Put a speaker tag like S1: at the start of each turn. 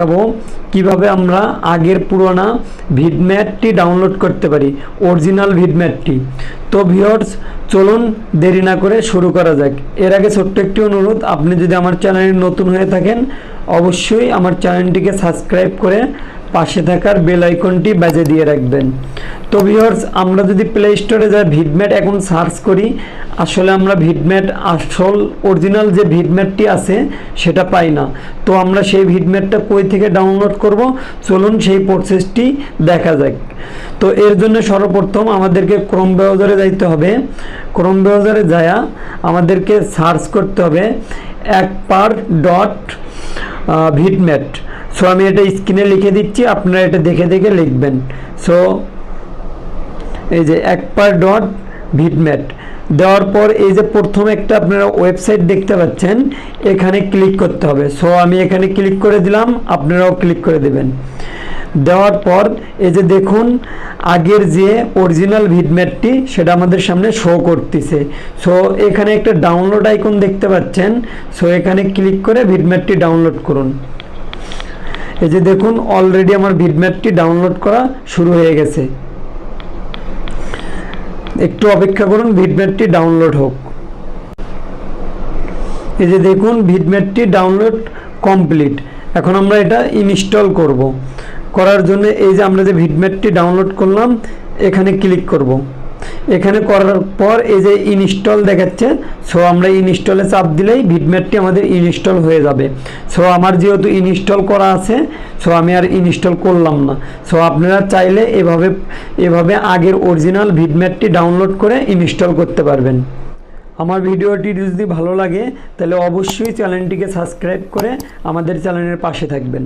S1: দেখাবো কীভাবে আমরা আগের পুরোনা ভিডম্যাটটি ডাউনলোড করতে পারি, অরিজিনাল ভিডম্যাটটি। তো ভিওর্স চলুন দেরি না করে শুরু করা যাক। এর আগে ছোট্ট একটি অনুরোধ, আপনি যদি আমার চ্যানেলে নতুন হয়ে থাকেন, অবশ্যই আমার চ্যানেলটিকে সাবস্ক্রাইব করে পাশে থাকার বেল আইকনটি বাজে দিয়ে রাখবেন। তো ভিওর্স আমরা যদি প্লে স্টোরে যাই ভিডম্যাট এখন সার্চ করি, আসলে আমরা ভিডম্যাট আসল অরিজিনাল যে ভিডম্যাটটি আছে, সেটা পাই না। তো আমরা সেই ভিডম্যাটটা কই থেকে ডাউনলোড করব? চলুন সেই প্রসেসটি দেখা যাক। তো এর জন্য সর্বপ্রথম আমাদেরকে ক্রোম ব্রাউজারে যাইতে হবে। ক্রোম ব্রাউজারে যায়া আমাদেরকে সার্চ করতে হবে এক পার ডট ভিডম্যাট সো আমি এটা স্ক্রিনে লিখে দিচ্ছি, আপনারা এটা দেখে দেখে লিখবেন। সো এই যে এক পার ডট ভিটম্যাট দেওয়ার পর এই যে প্রথম একটা আপনারা ওয়েবসাইট দেখতে পাচ্ছেন, এখানে ক্লিক করতে হবে। সো আমি এখানে ক্লিক করে দিলাম, আপনারাও ক্লিক করে দেবেন। দেওয়ার পর এই যে দেখুন, আগের যে অরিজিনাল ভিডম্যাটটি, সেটা আমাদের সামনে শো করতেছে। সো এখানে একটা ডাউনলোড আইকন দেখতে পাচ্ছেন। সো এখানে ক্লিক করে ভিডম্যাটটি ডাউনলোড করুন। এই যে দেখুন অলরেডি আমার ভিডম্যাটটি ডাউনলোড করা শুরু হয়ে গেছে। একটু অপেক্ষা করুন ভিডম্যাটটি ডাউনলোড হোক। এই যে দেখুন ভিডম্যাটটি ডাউনলোড কমপ্লিট এখন আমরা এটা ইনস্টল করব। করার জন্য এই যে আমরা যে ভিডম্যাটটি ডাউনলোড করলাম, এখানে ক্লিক করব। এখানে করার পর এই যে ইনস্টল দেখাচ্ছে সো আমরা ইনস্টলে চাপ দিলেই ভিডম্যাটটি আমাদের ইনস্টল হয়ে যাবে। সো আমার যেহেতু ইনস্টল করা আছে সো আমি আর ইনস্টল করলাম না। সো আপনারা চাইলে এভাবে এভাবে আগের অরিজিনাল ভিডম্যাটটি ডাউনলোড করে ইনস্টল করতে পারবেন। আমার ভিডিওটি যদি ভালো লাগে, তাহলে অবশ্যই চ্যানেলটিকে সাবস্ক্রাইব করে আমাদের চ্যানেলের পাশে থাকবেন।